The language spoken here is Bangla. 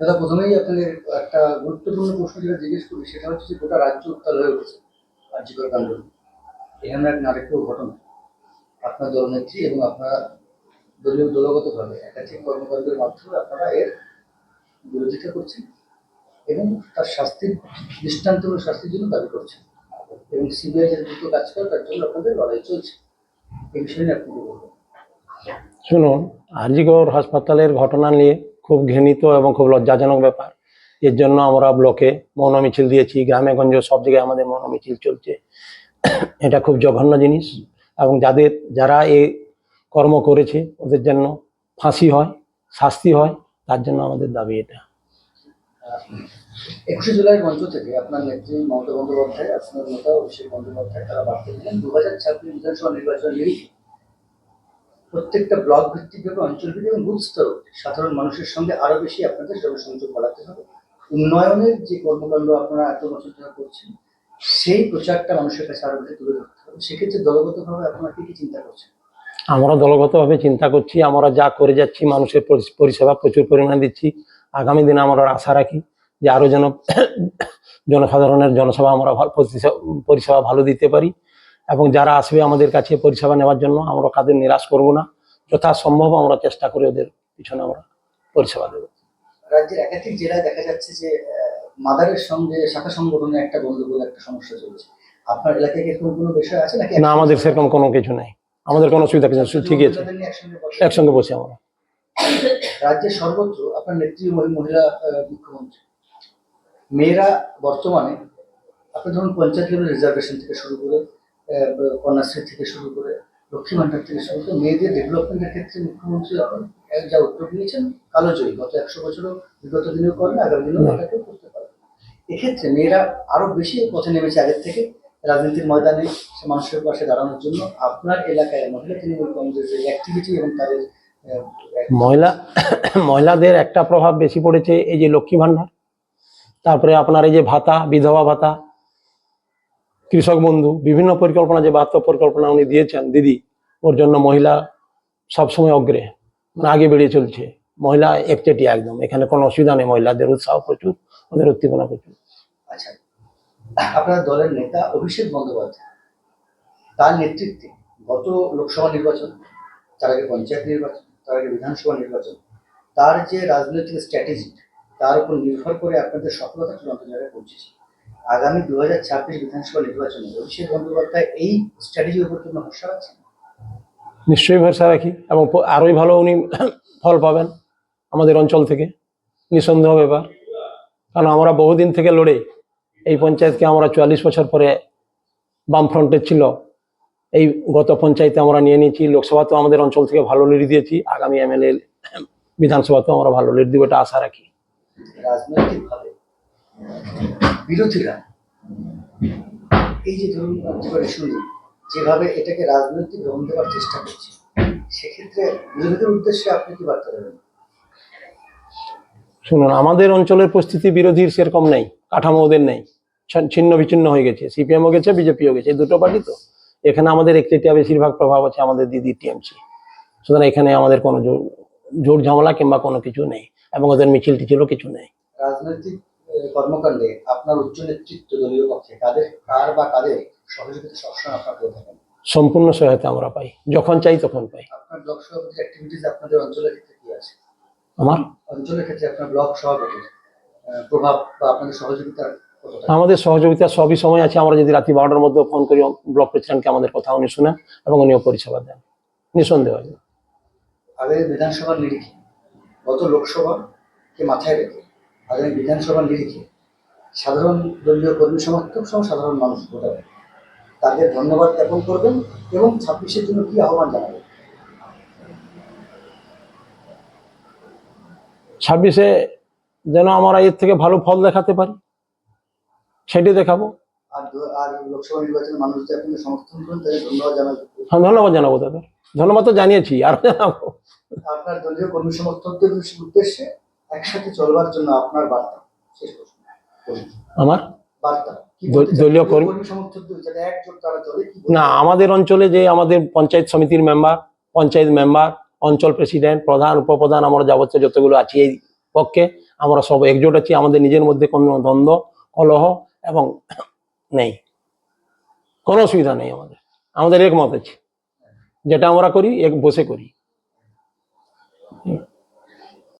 দাদা, প্রথমেই আপনাদের একটা গুরুত্বপূর্ণ প্রশ্ন যেটা জিজ্ঞেস করি, সেটা হচ্ছে যে গোটা রাজ্য উত্তাল হয়ে উঠেছে আর্যিকর কাণ্ড। এখানে এক নাটকীয় ঘটনা। আপনার দলনেত্রী এবং আপনারা দলীয় দলগতভাবে একাধিক কর্মকাণ্ডের মাধ্যমে আপনারা এর বিরোধিতা করছেন এবং তার শাস্তির দৃষ্টান্তমূলক শাস্তির জন্য দাবি করছেন। এবং সিবিআই যে দ্রুত কাজ করে, তার জন্য আপনাদের লড়াই চলছে। এই বিষয়ে আপনি বলবেন শুনুন আরজিগর হাসপাতালের ঘটনা নিয়ে খুব ঘৃণিত এবং খুব লজ্জাজনক ব্যাপার। এর জন্য আমরা ব্লকে মৌন মিছিল দিয়েছি, গ্রামে গঞ্জে সব জায়গায় আমাদের মৌন মিছিল চলছে। এটা খুব জঘন্য জিনিস এবং যাদের, যারা এই কর্ম করেছে, ওদের জন্য ফাঁসি হয়, শাস্তি হয়, তার জন্য আমাদের দাবি এটা। একুশে জুলাই মঞ্চ থেকে আপনার নেত্রী মমতা বন্দ্যোপাধ্যায় আপনার নেতা অভিষেক বন্দ্যোপাধ্যায়, তারা বার্তা দিলেন। দু হাজার ছাব্বিশ বিধানসভা নির্বাচন নিরিখে প্রত্যেকটা ব্লক ভিত্তিক ভিত্তিকভাবে অঞ্চল ভিত্তিক এবং বুথ স্তর সাধারণ মানুষের সঙ্গে আরও বেশি আপনাদের জনসংযোগ বাড়াতে হবে। উন্নয়নের যে কর্মকাণ্ড আপনারা এত বছর ধরে করছেন, সেই প্রচারটা মানুষের কাছে আরও বেশি তুলে ধরতে হবে। সেক্ষেত্রে দলগতভাবে আপনারা কি কি চিন্তা করছেন? আমরা দলগতভাবে চিন্তা করছি, আমরা যা করে যাচ্ছি, মানুষের পরিষেবা প্রচুর পরিমাণে দিচ্ছি। আগামী দিনে আমরা আশা রাখি যে আরও যেন জনসাধারণের জনসভা আমরা পরিষেবা ভালো দিতে পারি। এবং যারা আসবে আমাদের কাছে পরিষেবা নেওয়ার জন্য আমরা কাদের নিরাশ করব না। যথাসম্ভব আমরা চেষ্টা করি ওদের পিছনে আমরা পরিষেবা দেবো। রাজ্যের একাধিক জেলায় দেখা যাচ্ছে যে মাদারের সঙ্গে শাখা সংগঠনে একটা গন্ডগোল একটা সমস্যা চলছে। আপনার এলাকায় কি এরকম কোনো বিষয় আছে নাকি? না আমাদের সেরকম কোনো কিছু নেই। আমাদের কোনো অসুবিধা কিছু ঠিকই আছে। একসঙ্গে বসে? আমরা। রাজ্যের সর্বত্র আপনার নেত্রী মহিলা মুখ্যমন্ত্রী। মেয়েরা বর্তমানে আপনি ধরুন পঞ্চায়েত লেভেল রিজার্ভেশন থেকে শুরু করে কন্যাশ্রী থেকে শুরু করে লক্ষ্মী ভান্ডার থেকে শুরু করে মেয়েদের ডেভেলপমেন্টের ক্ষেত্রে মুখ্যমন্ত্রী এখন এক যা উদ্যোগ নিয়েছেন কালোজয়ী। গত একশো বছরও বিগত দিনেও করেন আগামী দিনেও এটাকেও করতে পারবে। এক্ষেত্রে মেয়েরা আরও বেশি পথে নেমেছে আগের থেকে। রাজনীতির ময়দানে সে মানুষের পাশে দাঁড়ানোর জন্য আপনার এলাকায় মহিলা তৃণমূল কংগ্রেসের অ্যাক্টিভিটি এবং তাদের মহিলা মহিলাদের একটা প্রভাব বেশি পড়েছে এই যে লক্ষ্মী ভান্ডার। তারপরে আপনার এই যে ভাতা বিধবা ভাতা কৃষক বন্ধু, বিভিন্ন পরিকল্পনা যে বাস্তব পরিকল্পনা উনি দিয়েছেন, দিদি, ওর জন্য মহিলা সবসময় অগ্রে মানে আগে বেরিয়ে চলছে। মহিলা একচেটি একদম, এখানে কোনো অসুবিধা নেই, মহিলাদের উৎসাহ প্রচুর, ওদের উদ্দীপনা প্রচুর। আচ্ছা আপনার দলের নেতা অভিষেক বন্দ্যোপাধ্যায়, তার নেতৃত্বে গত লোকসভা নির্বাচন, তার আগে পঞ্চায়েত নির্বাচন, তার আগে বিধানসভা নির্বাচন, তার যে রাজনৈতিক স্ট্র্যাটেজি তার উপর নির্ভর করে আপনাদের সফলতা চূড়ান্ত জায়গায় পৌঁছেছে। আগামী দু হাজার ছাব্বিশ বিধানসভা নির্বাচনে অভিষেক বন্দ্যোপাধ্যায় এই স্ট্র্যাটেজির উপর কোনো ভরসা আছে নিশ্চয়ই ভরসা রাখি এবং আরোই ভালো উনি ফল পাবেন আমাদের অঞ্চল থেকে। নিঃসন্দেহ ব্যাপার। কারণ আমরা বহুদিন থেকে লড়ে এই পঞ্চায়েতকে আমরা চুয়াল্লিশ বছর পরে বামফ্রন্টের ছিল। এই গত পঞ্চায়েতে আমরা নিয়ে নিয়েছি লোকসভাতেও আমাদের অঞ্চল থেকে ভালো লিড দিয়েছি আগামী এমএলএ বিধানসভাতেও আমরা ভালো লিড দিব এটা আশা রাখি। রাজনৈতিকভাবে বিরোধীরা এই যে ধরুন ইস্যু যেভাবে এটাকে রাজনৈতিক গ্রহণ দেওয়ার চেষ্টা করছে সেক্ষেত্রে বিরোধীদের উদ্দেশ্যে আপনি কি বার্তা দেবেন? শুনুন আমাদের অঞ্চলের পরিস্থিতি বিরোধীর সেরকম নেই কাঠামো ওদের নেই ছিন্ন বিচ্ছিন্ন হয়ে গেছে সিপিএমও গেছে বিজেপিও গেছে এই দুটো পার্টি তো। এখানে আমাদের একচেটিয়া বেশিরভাগ প্রভাব আছে আমাদের দিদি টিএমসি। সুতরাং এখানে আমাদের কোনো জোর ঝামেলা কিংবা কোনো কিছু নেই এবং ওদের মিছিল টিছিলও কিছু নেই। রাজনৈতিক কর্মকাণ্ডে আপনার উচ্চ নেতৃত্ব দলীয় পক্ষে কাদের কার বা কাদের সহযোগিতা সবসময় আপনার করে থাকেন সম্পূর্ণ সহায়তা আমরা পাই। যখন চাই তখন পাই। আপনার ব্লক সভাপতির অ্যাক্টিভিটিস আপনাদের অঞ্চলের ক্ষেত্রে কি আছে? আমার? অঞ্চলের ক্ষেত্রে আপনার ব্লক সভাপতির প্রভাব বা আপনাদের সহযোগিতার আমাদের সহযোগিতা সবই সময় আছে। আমরা যদি রাত্রি বারোটার মধ্যে ফোন করি ব্লক প্রেসিডেন্টকে আমাদের কথা উনি শুনেন এবং উনিও পরিষেবা দেন। নিঃসন্দেহ আগে বিধানসভার নিরিখে গত লোকসভাকে মাথায় রেখে আগামী বিধানসভার নিরিখে সাধারণ দলীয় কর্মী সমর্থক সহ সাধারণ মানুষ ভোটার তাদের ধন্যবাদ জ্ঞাপন করবেন এবং ছাব্বিশের জন্য কি আহ্বান জানাবেন? ছাব্বিশে যেন আমরা এর থেকে ভালো ফল দেখাতে পারি সেটি দেখাবো। ধন্যবাদ হ্যাঁ জানাব তাদের। ধন্যবাদ তো জানিয়েছি আর জানাব। আপনার দলীয় কর্মী সমর্থকদের উদ্দেশ্যে একসাথে চলবার জন্য আপনার বার্তা? শেষ প্রশ্ন। আমার? দলীয় কর্মী- না আমাদের অঞ্চলে যে আমাদের পঞ্চায়েত সমিতির মেম্বার পঞ্চায়েত মেম্বার অঞ্চল প্রেসিডেন্ট প্রধান উপপ্রধান আমরা যাবতীয় যতগুলো আছি এই পক্ষে আমরা সব একজোট আছি। আমাদের নিজের মধ্যে কোনো দ্বন্দ্ব কলহ এবং নেই। কোনো অসুবিধা নেই আমাদের। আমাদের একমত আছে। যেটা আমরা করি এক বসে করি।